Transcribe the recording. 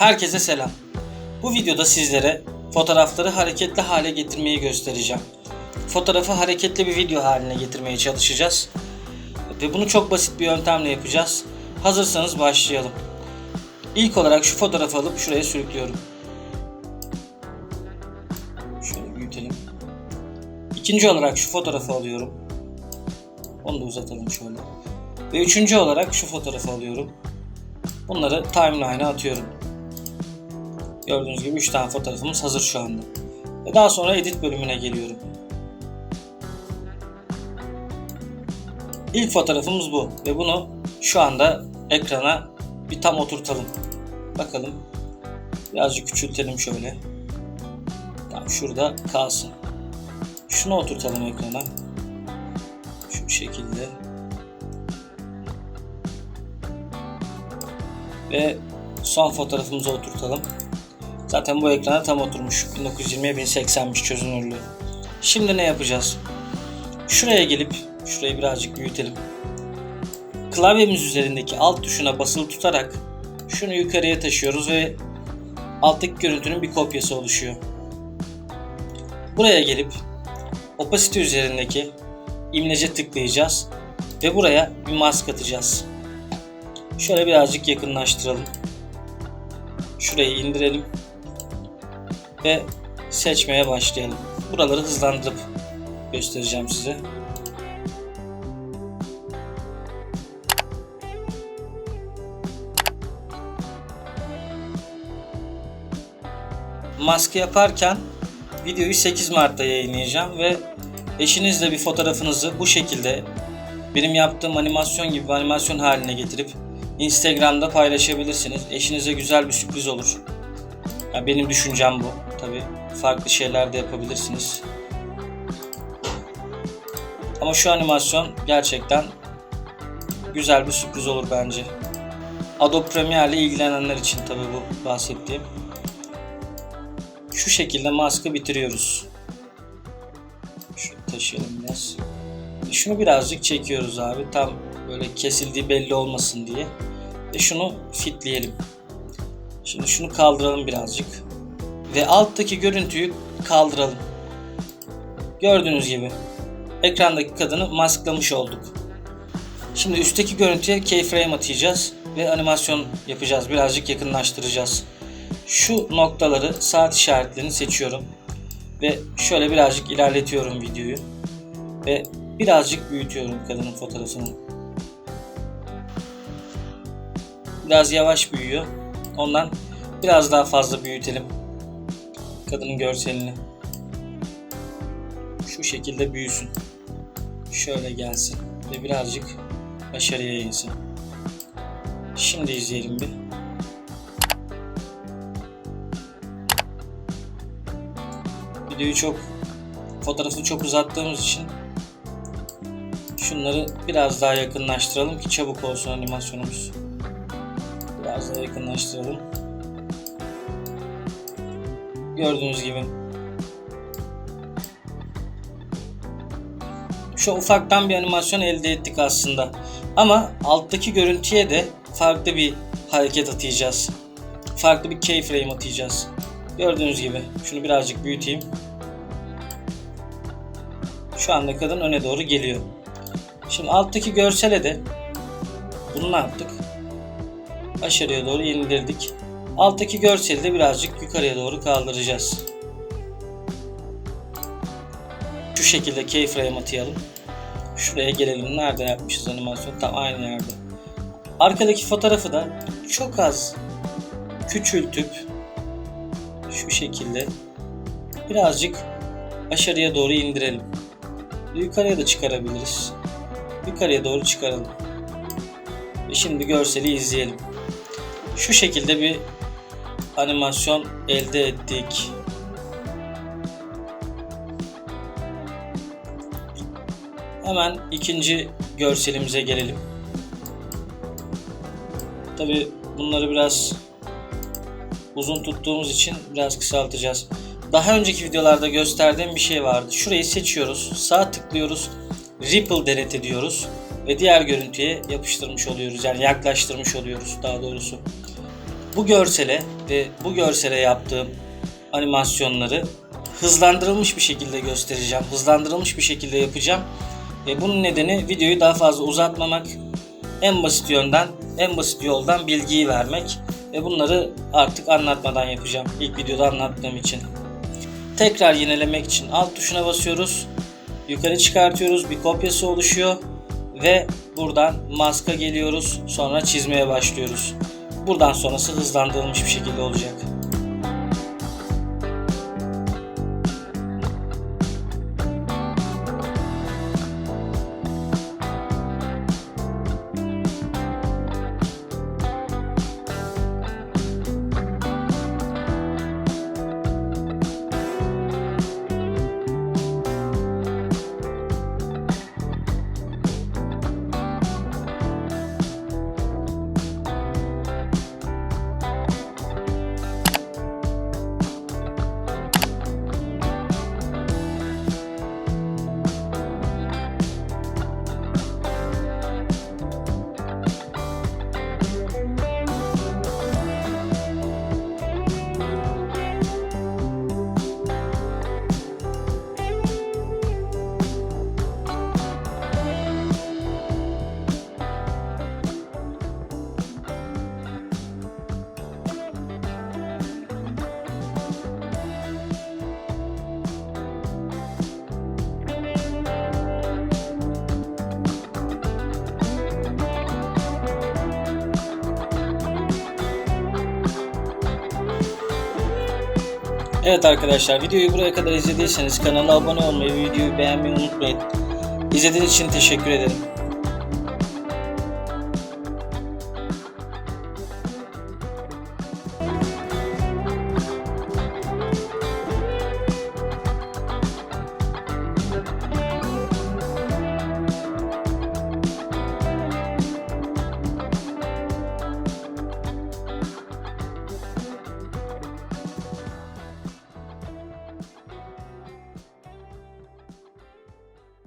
Herkese selam. Bu videoda sizlere fotoğrafları hareketli hale getirmeyi göstereceğim. Fotoğrafı hareketli bir video haline getirmeye çalışacağız. Ve bunu çok basit bir yöntemle yapacağız. Hazırsanız başlayalım. İlk olarak şu fotoğrafı alıp şuraya sürüklüyorum. Şöyle büyütelim. İkinci olarak şu fotoğrafı alıyorum. Onu da uzatalım şöyle. Ve üçüncü olarak şu fotoğrafı alıyorum. Bunları timeline'a atıyorum. Gördüğünüz gibi 3 tane fotoğrafımız hazır şu anda. Ve daha sonra edit bölümüne geliyorum. İlk fotoğrafımız bu ve bunu şu anda ekrana bir tam oturtalım. Bakalım. Birazcık küçültelim şöyle. Tam şurada kalsın. Şunu oturtalım ekrana. Şu şekilde. Ve son fotoğrafımızı oturtalım. Zaten bu ekrana tam oturmuş. 1920'ye 1080'miş çözünürlüğü. Şimdi ne yapacağız? Şuraya gelip şurayı birazcık büyütelim. Klavyemiz üzerindeki alt tuşuna basılı tutarak şunu yukarıya taşıyoruz ve alttaki görüntünün bir kopyası oluşuyor. Buraya gelip opacity üzerindeki imlece tıklayacağız ve buraya bir mask atacağız. Şöyle birazcık yakınlaştıralım. Şurayı indirelim ve seçmeye başlayalım. Buraları hızlandırıp göstereceğim size. Maske yaparken videoyu 8 Mart'ta yayınlayacağım ve eşinizle bir fotoğrafınızı bu şekilde benim yaptığım animasyon gibi bir animasyon haline getirip Instagram'da paylaşabilirsiniz. Eşinize güzel bir sürpriz olur. Yani benim düşüncem bu. Tabi farklı şeyler de yapabilirsiniz. Ama şu animasyon gerçekten güzel bir sürpriz olur bence. Adobe Premiere ile ilgilenenler için tabi bu bahsettiğim. Şu şekilde maskı bitiriyoruz. Şunu taşıyalım biraz. Şunu birazcık çekiyoruz abi. Tam böyle kesildiği belli olmasın diye. Ve şunu fitleyelim. Şimdi şunu kaldıralım birazcık. Ve alttaki görüntüyü kaldıralım. Gördüğünüz gibi ekrandaki kadını masklamış olduk. Şimdi üstteki görüntüye keyframe atacağız ve animasyon yapacağız. Birazcık yakınlaştıracağız. Şu noktaları saat işaretlerini seçiyorum. Ve şöyle birazcık ilerletiyorum videoyu. Ve birazcık büyütüyorum kadının fotoğrafını. Biraz yavaş büyüyor. Ondan biraz daha fazla büyütelim. Kadının görselini. Şu şekilde büyüsün. Şöyle gelsin ve birazcık başarıya insin. Şimdi izleyelim bir. Videoyu çok fotoğrafı çok uzattığımız için şunları biraz daha yakınlaştıralım ki çabuk olsun animasyonumuz. Biraz daha yakınlaştıralım. Gördüğünüz gibi. Şu ufaktan bir animasyon elde ettik aslında. Ama alttaki görüntüye de farklı bir hareket atacağız. Farklı bir keyframe atacağız. Gördüğünüz gibi. Şunu birazcık büyüteyim. Şu anda kadın öne doğru geliyor. Şimdi alttaki görsele de bunu ne yaptık? Aşağıya doğru indirdik. Alttaki görseli de birazcık yukarıya doğru kaldıracağız. Şu şekilde keyframe atayalım. Şuraya gelelim. Nerede yapmışız animasyon? Tam aynı yerde. Arkadaki fotoğrafı da çok az küçültüp şu şekilde birazcık aşağıya doğru indirelim. Yukarıya da çıkarabiliriz. Yukarıya doğru çıkaralım. Ve şimdi görseli izleyelim. Şu şekilde bir animasyon elde ettik. Hemen ikinci görselimize gelelim. Tabi bunları biraz uzun tuttuğumuz için biraz kısaltacağız. Daha önceki videolarda gösterdiğim bir şey vardı. Şurayı seçiyoruz. Sağ tıklıyoruz. Ripple delete diyoruz. Ve diğer görüntüye yapıştırmış oluyoruz. Yani yaklaştırmış oluyoruz daha doğrusu. Bu görsele ve bu görsele yaptığım animasyonları hızlandırılmış bir şekilde göstereceğim. Hızlandırılmış bir şekilde yapacağım. E, bunun nedeni videoyu daha fazla uzatmamak. En basit yönden, en basit yoldan bilgiyi vermek. Ve bunları artık anlatmadan yapacağım. İlk videoda anlattığım için. Tekrar yinelemek için alt tuşuna basıyoruz. Yukarı çıkartıyoruz. Bir kopyası oluşuyor. Ve buradan maska geliyoruz. Sonra çizmeye başlıyoruz. Buradan sonrası hızlandırılmış bir şekilde olacak. Evet arkadaşlar videoyu buraya kadar izlediyseniz kanala abone olmayı ve videoyu beğenmeyi unutmayın. İzlediğiniz için teşekkür ederim.